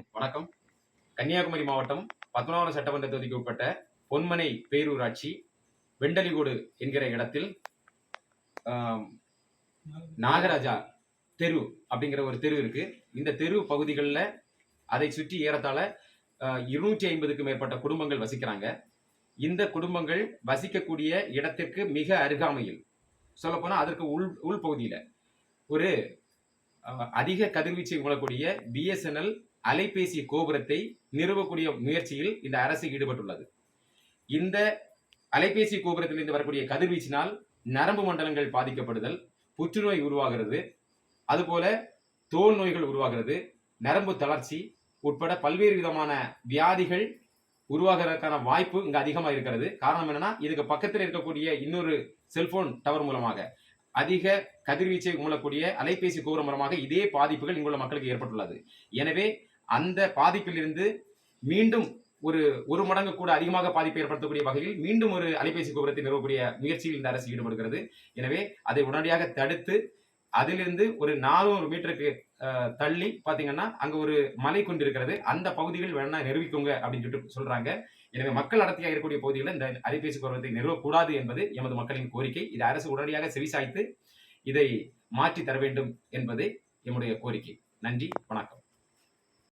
வணக்கம். கன்னியாகுமரி மாவட்டம் பத்மநாபபுரம் சட்டமன்ற தொகுதிக்கு உட்பட்ட பொன்மனை பேரூராட்சி வெண்டலிகோடு என்கிற இடத்தில் நாகராஜா தெரு அப்படிங்கிற ஒரு தெரு இருக்கு. இந்த தெரு பகுதிகளில் அதை சுற்றி ஏறத்தாழ இருநூற்றி ஐம்பதுக்கு மேற்பட்ட குடும்பங்கள் வசிக்கிறாங்க. இந்த குடும்பங்கள் வசிக்கக்கூடிய இடத்திற்கு மிக அருகாமையில் சொல்லப்போனால் அதற்கு உள் உள்பகுதியில் ஒரு அதிக கதிர்வீச்சை உணரக்கூடிய பிஎஸ்என்எல் அலைபேசி கோபுரத்தை நிறுவக்கூடிய முயற்சியில் இந்த அரசு ஈடுபட்டுள்ளது. இந்த அலைபேசி கோபுரத்திலிருந்து வரக்கூடிய கதிர்வீச்சினால் நரம்பு மண்டலங்கள் பாதிக்கப்படுதல் புற்றுநோய் உருவாகிறது அதுபோல தோல் நோய்கள் உருவாகிறது நரம்பு தளர்ச்சி உட்பட பல்வேறு விதமான வியாதிகள் உருவாகிறதுக்கான வாய்ப்பு இங்க அதிகமாக இருக்கிறது. காரணம் என்னன்னா இதுக்கு பக்கத்தில் இருக்கக்கூடிய இன்னொரு செல்போன் டவர் மூலமாக அதிக கதிர்வீச்சை உணரக்கூடிய அலைபேசி கோபுரம் மூலமாக இதே பாதிப்புகள் இங்குள்ள மக்களுக்கு ஏற்பட்டுள்ளது. எனவே அந்த பாதிப்பிலிருந்து மீண்டும் ஒரு ஒரு மடங்கு கூட அதிகமாக பாதிப்பை ஏற்படுத்தக்கூடிய வகையில் மீண்டும் ஒரு அலைபேசி கோபுரத்தை நிறுவக்கூடிய முயற்சியில் இந்த அரசு ஈடுபடுகிறது. எனவே அதை உடனடியாக தடுத்து அதிலிருந்து ஒரு நானூறு மீட்டருக்கு தள்ளி பாத்தீங்கன்னா அங்க ஒரு மலை கொண்டிருக்கிறது அந்த பகுதிகள் வேணா நிரூபிக்குங்க அப்படின்னு சொல்லிட்டு சொல்றாங்க. எனவே மக்கள் அடர்த்தியாக இருக்கக்கூடிய பகுதிகளில் இந்த அலைபேசி கோபுரத்தை நிறுவக்கூடாது என்பது எமது மக்களின் கோரிக்கை. இது அரசு உடனடியாக செவிசாய்த்து இதை மாற்றி தர வேண்டும் என்பது எம்முடைய கோரிக்கை. நன்றி வணக்கம்.